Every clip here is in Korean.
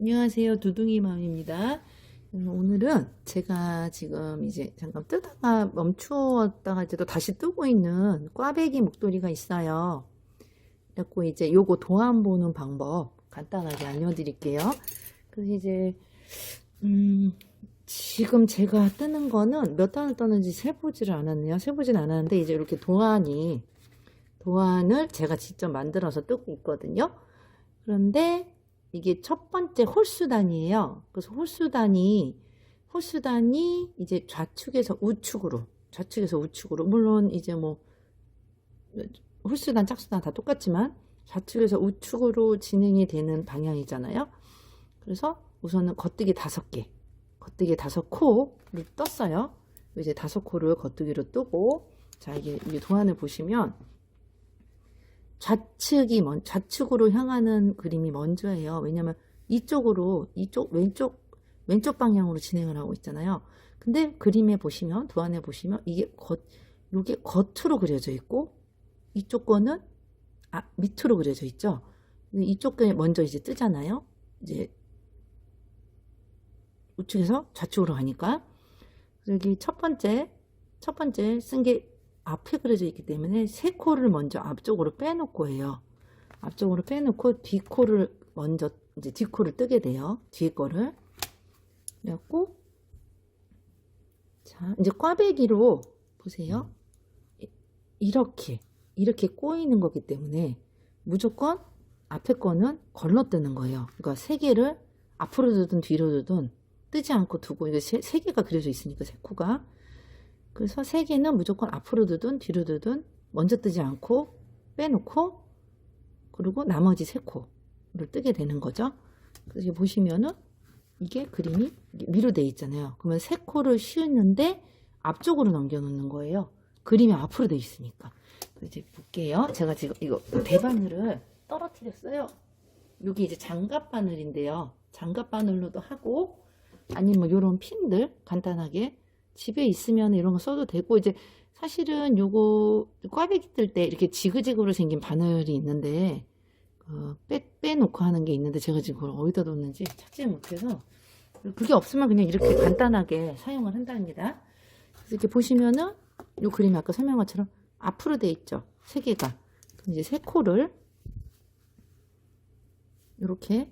안녕하세요. 두둥이 맘입니다. 음, 오늘은 제가 지금 이제 잠깐 뜨다가 멈추었다가 이제 또 다시 뜨고 있는 꽈배기 목도리가 있어요. 그래갖고 이제 요거 도안 보는 방법 간단하게 알려드릴게요. 그래서 이제, 음, 지금 제가 뜨는 거는 몇 단을 떴는지 세보지를 않았네요. 세보지는 않았는데 이제 이렇게 도안이, 도안을 제가 직접 만들어서 뜨고 있거든요. 그런데 이게 첫 번째 홀수단이에요. 그래서 홀수단이 홀수단이 이제 좌측에서 우측으로 좌측에서 우측으로 물론 이제 뭐 홀수단 짝수단 다 똑같지만 좌측에서 우측으로 진행이 되는 방향이잖아요. 그래서 우선은 겉뜨기 다섯 개, 겉뜨기 다섯 코를 떴어요. 이제 다섯 코를 겉뜨기로 뜨고 자 이게 이게 도안을 보시면 좌측이 먼 좌측으로 향하는 그림이 먼저예요. 왜냐면 이쪽으로 이쪽 왼쪽 왼쪽 방향으로 진행을 하고 있잖아요. 근데 그림에 보시면 도안에 보시면 이게 겉 요게 겉으로 그려져 있고 이쪽 거는 아, 밑으로 그려져 있죠. 이쪽 게 먼저 이제 뜨잖아요. 이제 우측에서 좌측으로 가니까 여기 첫 번째 첫 번째 쓴 게 앞에 그려져 있기 때문에 세 코를 먼저 앞쪽으로 빼놓고 해요. 앞쪽으로 빼놓고 뒤 코를 먼저 이제 뒤 코를 뜨게 돼요. 뒤에 거를 그래갖고 자 이제 꽈배기로 보세요. 이- 이렇게 이렇게 꼬이는 거기 때문에 무조건 앞에 거는 걸러뜨는 거예요. 그러니까 세 개를 앞으로 두든 뒤로 두든 뜨지 않고 두고 이게 세, 세 개가 그려져 있으니까 세 코가 그래서 세 개는 무조건 앞으로 두든 뒤로 두든 먼저 뜨지 않고 빼놓고 그리고 나머지 세 코를 뜨게 되는 거죠. 그래서 보시면은 이게 그림이 위로 돼 있잖아요. 그러면 세 코를 씌우는데 앞쪽으로 넘겨 놓는 거예요. 그림이 앞으로 돼 있으니까. 이제 볼게요. 제가 지금 이거 대바늘을 떨어뜨렸어요. 여기 이제 장갑 바늘인데요. 장갑 바늘로도 하고 아니면 뭐 이런 핀들 간단하게 집에 있으면 이런 거 써도 되고 이제 사실은 요거 꽈배기 뜰 때 이렇게 지그재그로 생긴 바늘이 있는데 어, 빼, 빼놓고 하는 게 있는데 제가 지금 그걸 어디다 뒀는지 찾지 못해서 그게 없으면 그냥 이렇게 간단하게 사용을 한답니다. 그래서 이렇게 보시면은 요 그림 아까 설명한 것처럼 앞으로 돼 있죠. 세 개가. 이제 세 코를 이렇게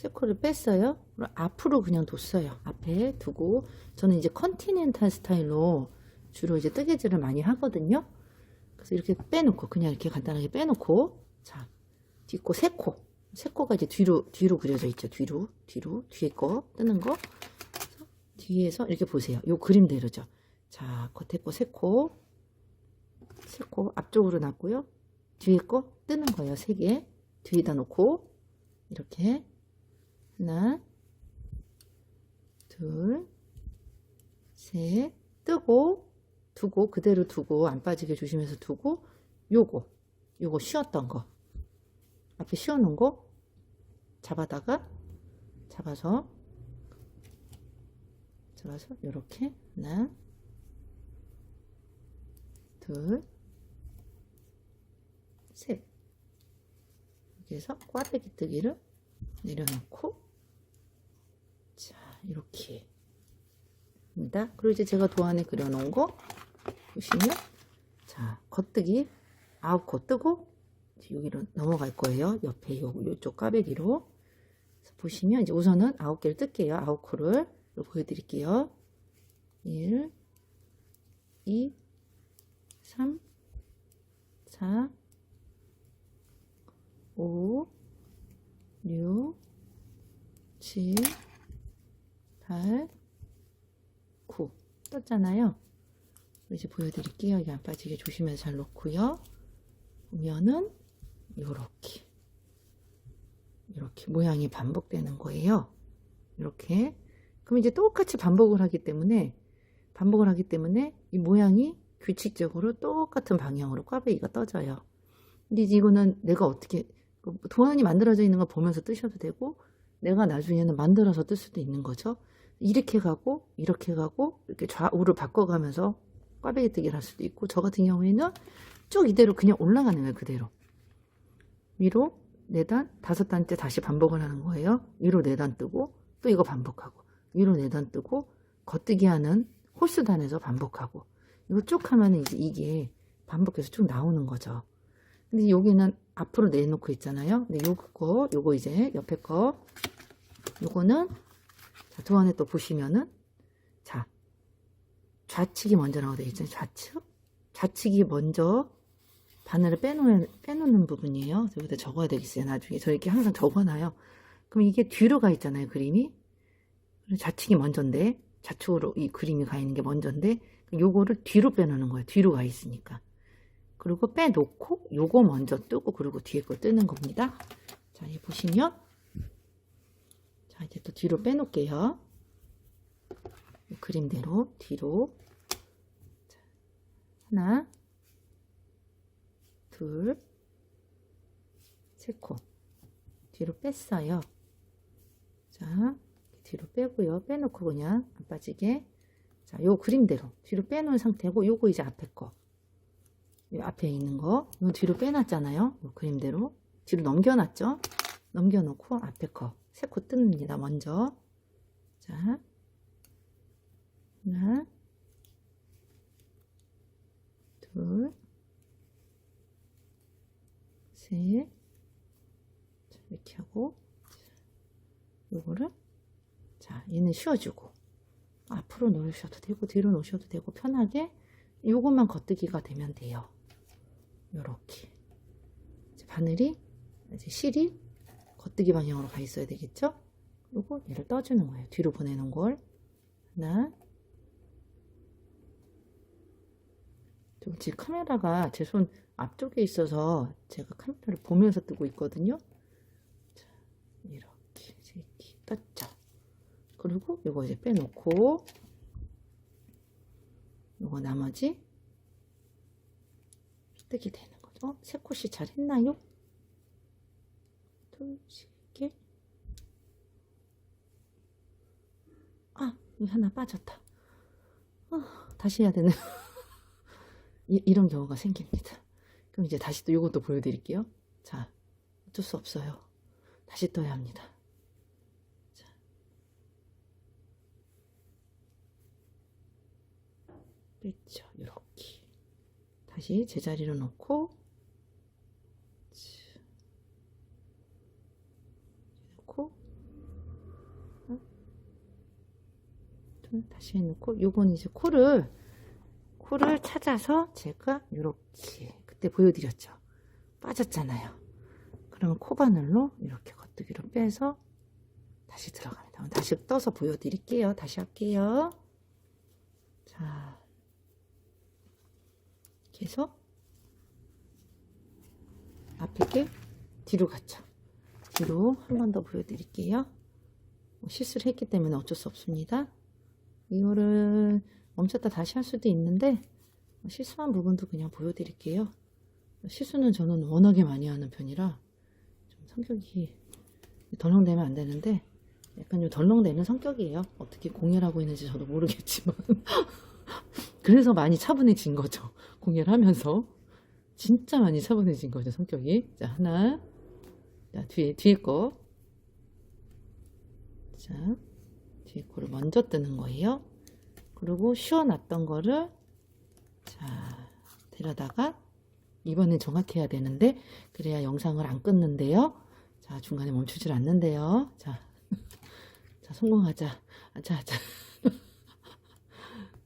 세 코를 뺐어요. 앞으로 그냥 뒀어요. 앞에 두고 저는 이제 컨티넨탈 스타일로 주로 이제 뜨개질을 많이 하거든요. 그래서 이렇게 빼놓고 그냥 이렇게 간단하게 빼놓고 자 뒷코 세 코, 세 코가 이제 뒤로 뒤로 그려져 있죠. 뒤로 뒤로 뒤에 거 뜨는 거 뒤에서 이렇게 보세요. 요 그림대로죠. 자 겉에 거 세 코, 세코 앞쪽으로 놨고요. 뒤에 거 뜨는 거예요. 세 개. 뒤에다 놓고 이렇게 하나, 둘, 셋, 뜨고, 두고, 그대로 두고, 안 빠지게 조심해서 두고, 요거, 요거 쉬었던 거. 앞에 쉬어놓은 거, 잡아다가, 잡아서, 잡아서, 요렇게, 하나, 둘, 셋. 해서 꽈배기 뜨기를 내려놓고, 자, 이렇게. 입니다. 그리고 이제 제가 도안에 그려놓은 거 보시면 자 겉뜨기 아홉 코 뜨고 여기로 넘어갈 거예요. 옆에 요 요쪽 까베기로 보시면 이제 우선은 아홉 개를 뜰게요. 아홉 코를 보여드릴게요. 1, 2, 3, 4, 5, 6, 7, 8, 9 떴잖아요. 이제 보여드릴게요. 이게 안 빠지게 조심해서 잘 놓고요. 보면은 요렇게 이렇게 모양이 반복되는 거예요. 이렇게 그럼 이제 똑같이 반복을 하기 때문에 반복을 하기 때문에 이 모양이 규칙적으로 똑같은 방향으로 꽈배기가 떠져요. 근데 이거는 내가 어떻게 그 도안이 만들어져 있는 거 보면서 뜨셔도 되고 내가 나중에는 만들어서 뜰 수도 있는 거죠. 이렇게 가고 이렇게 가고 이렇게 좌우를 바꿔가면서 꽈배기 뜨기를 할 수도 있고 저 같은 경우에는 쭉 이대로 그냥 올라가는 거예요 그대로 위로 4단, 다섯 단째 다시 반복을 하는 거예요. 위로 4단 뜨고 또 이거 반복하고 위로 4단 뜨고 겉뜨기 하는 홀수단에서 반복하고 이거 쭉 하면 이제 이게 반복해서 쭉 나오는 거죠. 근데 여기는 앞으로 내놓고 있잖아요. 근데 요거 요거 이제 옆에 거 요거는 자, 두 안에 또 보시면은 자 좌측이 먼저 나오게 있잖아요. 좌측 좌측이 먼저 바늘을 빼놓는, 빼놓는 부분이에요. 여기다 적어야 되겠어요. 나중에 저 이렇게 항상 적어놔요. 그럼 이게 뒤로 가 있잖아요. 그림이 좌측이 먼저인데 좌측으로 이 그림이 가 있는 게 먼저인데 요거를 뒤로 빼놓는 거예요. 뒤로 가 있으니까. 그리고 빼놓고 요거 먼저 뜨고 그리고 뒤에 거 뜨는 겁니다. 자, 이 보시면 자, 이제 또 뒤로 빼놓을게요. 이 그림대로 뒤로 자, 하나 둘 세 코 뒤로 뺐어요. 자, 뒤로 빼고요. 빼놓고 그냥 안 빠지게 자, 요 그림대로 뒤로 빼놓은 상태고 요거 이제 앞에 거. 요 앞에 있는 거, 요 뒤로 빼놨잖아요. 요 그림대로 뒤로 넘겨놨죠. 넘겨놓고 앞에 거 세코 뜯습니다. 먼저. 자. 하나. 둘. 셋. 자, 이렇게 하고. 요거를. 자 얘는 쉬어주고. 앞으로 놓으셔도 되고 뒤로 놓으셔도 되고 편하게 요것만 겉뜨기가 되면 돼요. 요렇게. 바늘이 이제 실이 겉뜨기 방향으로 가 있어야 되겠죠? 그리고 얘를 떠주는 거예요. 뒤로 보내는 걸 하나 저 지금 카메라가 제 손 앞쪽에 있어서 제가 카메라를 보면서 뜨고 있거든요. 자, 이렇게 이렇게 떴죠. 그리고 이거 이제 빼놓고 요거 나머지 뜨게 되는 거죠. 어? 세 콧이 잘 했나요? 개. 아, 여기 하나 빠졌다. 아, 다시 해야 되네. 이, 이런 경우가 생깁니다. 그럼 이제 다시 또 이것도 보여드릴게요. 자, 어쩔 수 없어요. 다시 떠야 합니다. 자. 뺐죠. 이렇게. 다시 제자리로 놓고 자, 놓고 어? 좀 다시 해놓고 요건 이제 코를 코를 찾아서 제가 이렇게 그때 보여드렸죠. 빠졌잖아요. 그러면 코바늘로 이렇게 겉뜨기로 빼서 다시 들어갑니다. 다시 떠서 보여드릴게요. 다시 할게요. 자, 계속 앞에 게 뒤로 갔죠. 뒤로 한 번 더 보여드릴게요. 뭐 실수를 했기 때문에 어쩔 수 없습니다. 이거를 멈췄다 다시 할 수도 있는데 실수한 부분도 그냥 보여드릴게요. 실수는 저는 워낙에 많이 하는 편이라 좀 성격이 덜렁대면 안 되는데 약간 좀 덜렁대는 성격이에요. 어떻게 공연하고 있는지 저도 모르겠지만 그래서 많이 차분해진 거죠. 공연을 하면서 진짜 많이 차분해진 거죠 성격이. 자 하나, 자 뒤에 뒤에 거, 자 뒤에 거를 먼저 뜨는 거예요. 그리고 쉬어놨던 거를 자 데려다가 이번엔 정확히 해야 되는데 그래야 영상을 안 끊는데요. 자 중간에 멈추질 않는데요. 자, 자 성공하자. 아, 자, 자.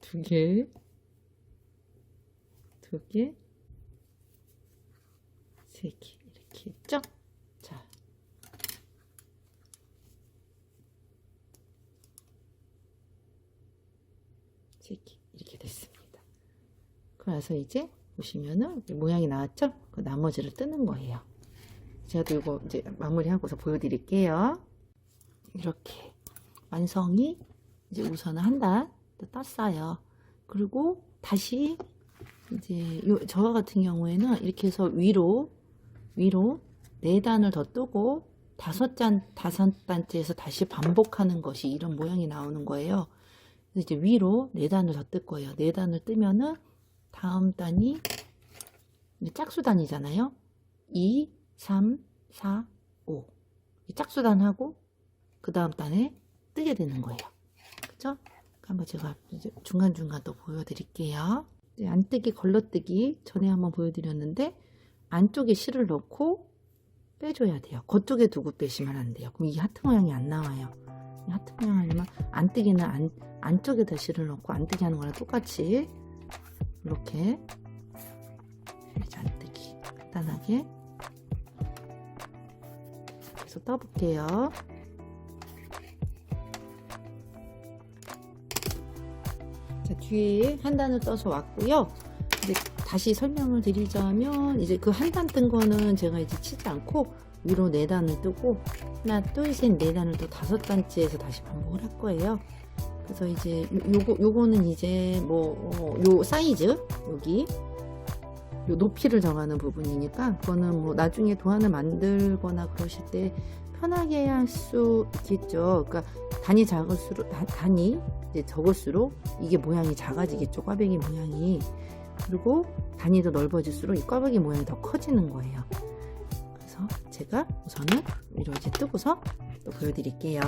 두 개, 두 개, 세 개 이렇게 했죠? 자, 세 개 이렇게 됐습니다. 그래서 이제 보시면은 모양이 나왔죠? 그 나머지를 뜨는 거예요. 제가 또 이거 이제 마무리하고서 보여드릴게요. 이렇게 완성이 이제 우선은 한단 떴어요. 그리고 다시 이제 요, 저 같은 경우에는 이렇게 해서 위로 위로 네 단을 더 뜨고 다섯 단 다섯 단째에서 다시 반복하는 것이 이런 모양이 나오는 거예요. 그래서 이제 위로 네 단을 더 뜰 거예요. 네 단을 뜨면은 다음 단이 짝수 단이잖아요. 2, 3, 4, 5. 이 짝수 단하고 그 다음 단에 뜨게 되는 거예요. 그죠? 한번 제가 중간중간 또 보여드릴게요. 이제 안뜨기, 걸러뜨기 전에 한번 보여드렸는데 안쪽에 실을 넣고 빼줘야 돼요. 겉쪽에 두고 빼시면 안 돼요. 그럼 이 하트 모양이 안 나와요. 이 하트 모양 아니면 안 뜨기는 안, 안쪽에다 실을 넣고 안 뜨기 하는 거랑 똑같이 이렇게 안뜨기 간단하게 계속 떠볼게요. 자, 뒤에 한 단을 떠서 왔고요. 이제 다시 설명을 드리자면 이제 그 한 단 뜬 거는 제가 이제 치지 않고 위로 네 단을 뜨고 하나 둘 셋 네 단을 또 다섯 단째에서 다시 반복을 할 거예요. 그래서 이제 요, 요거 요거는 이제 뭐요 사이즈 여기 요 높이를 정하는 부분이니까 그거는 뭐 나중에 도안을 만들거나 그러실 때 편하게 할 수 있겠죠. 그러니까 단이 작을수록 단- 단이 이제 적을수록 이게 모양이 작아지겠죠. 꽈배기 모양이 그리고 단이 더 넓어질수록 이 꽈배기 모양이 더 커지는 거예요. 그래서 제가 우선은 이제 뜨고서 또 보여드릴게요.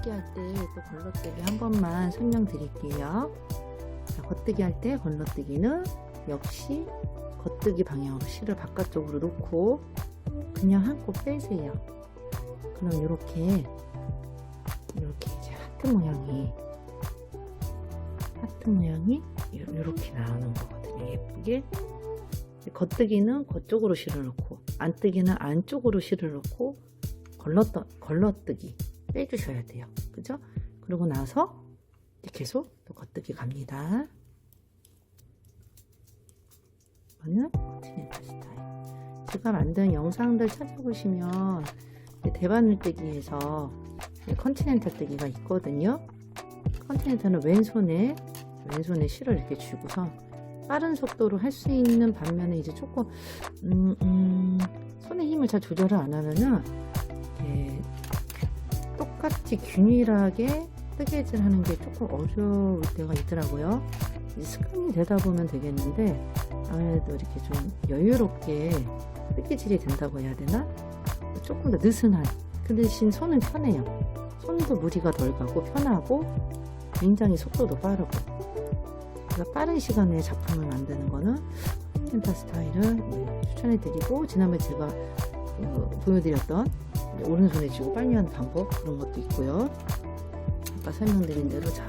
겉뜨기 할 때 또 걸러뜨기 한 번만 설명드릴게요. 자, 겉뜨기 할 때 걸러뜨기는 역시 겉뜨기 방향으로 실을 바깥쪽으로 놓고 그냥 한 코 빼세요. 그럼 이렇게 이렇게 이제 하트 모양이 하트 모양이 이렇게 나오는 거거든요. 예쁘게 겉뜨기는 겉쪽으로 실을 놓고 안뜨기는 안쪽으로 실을 놓고 걸렀던 걸러뜨기 빼주셔야 돼요. 그죠? 그러고 나서 계속 또 겉뜨기 갑니다. 이거는 컨티넨탈 스타일. 제가 만든 영상들 찾아보시면 이제 대바늘 뜨기에서 이제 컨티넨탈 뜨기가 있거든요. 컨티넨탈은 왼손에 왼손에 실을 이렇게 쥐고서 빠른 속도로 할 수 있는 반면에 이제 조금 음, 음, 손의 힘을 잘 조절을 안 하면은 똑같이 균일하게 뜨개질 하는 게 조금 어려울 때가 있더라고요. 습관이 되다 보면 되겠는데 아무래도 이렇게 좀 여유롭게 뜨개질이 된다고 해야 되나? 조금 더 느슨한 그 대신 손은 편해요. 손도 무리가 덜 가고 편하고 굉장히 속도도 빠르고 그래서 빠른 시간에 작품을 만드는 거는 펜타 스타일을 네, 추천해 드리고 지난번에 제가 어, 보여드렸던 오른손에 쥐고 빨리 하는 방법 그런 것도 있고요. 아까 설명드린 대로 자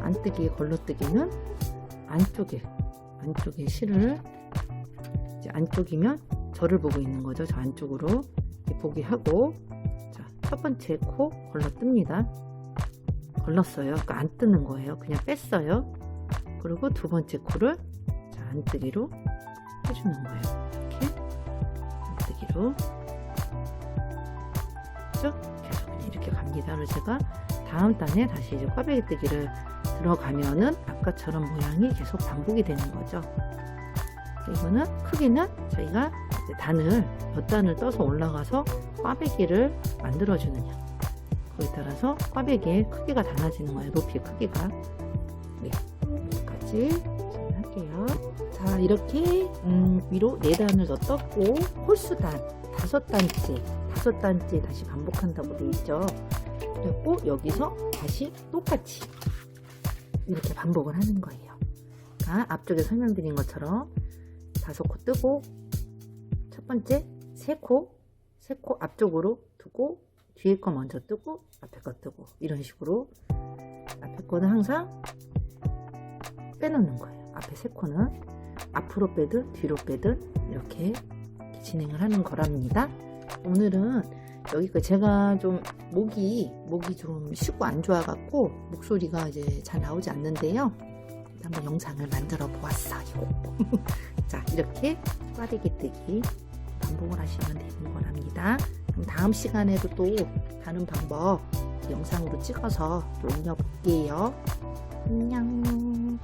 안뜨기 걸러뜨기는 안쪽에 안쪽에 실을 이제 안쪽이면 저를 보고 있는 거죠. 저 안쪽으로 보게 하고 자 첫 번째 코 걸러뜹니다. 걸렀어요. 그러니까 안 뜨는 거예요. 그냥 뺐어요. 그리고 두 번째 코를 자 안뜨기로 해주는 거예요. 이렇게 안뜨기로 쭉 계속 이렇게 갑니다. 그래서 제가 다음 단에 다시 이제 꽈배기 뜨기를 들어가면은 아까처럼 모양이 계속 반복이 되는 거죠. 이거는 크기는 저희가 단을 몇 단을 떠서 올라가서 꽈배기를 만들어 주느냐 거기에 따라서 꽈배기의 크기가 달라지는 거예요. 높이 크기가 네 여기까지 할게요. 자 이렇게 음, 위로 네 단을 더 떴고 홀수단 다섯 단째 단째 다시 반복한다고 돼 있죠. 그리고 여기서 다시 똑같이 이렇게 반복을 하는 거예요. 그러니까 앞쪽에 설명드린 것처럼 다섯 코 뜨고 첫 번째 세 코, 세 코 앞쪽으로 두고 뒤에 거 먼저 뜨고 앞에 거 뜨고 이런 식으로 앞에 거는 항상 빼놓는 거예요. 앞에 세 코는 앞으로 빼든 뒤로 빼든 이렇게 진행을 하는 거랍니다. 오늘은 여기까지 제가 좀 목이 목이 좀 쉬고 안 좋아갖고 목소리가 이제 잘 나오지 않는데요. 한번 영상을 만들어 보았어요. 자 이렇게 빠르게 뜨기 반복을 하시면 되는 거랍니다. 그럼 다음 시간에도 또 다른 방법 영상으로 찍어서 또 올려볼게요. 안녕.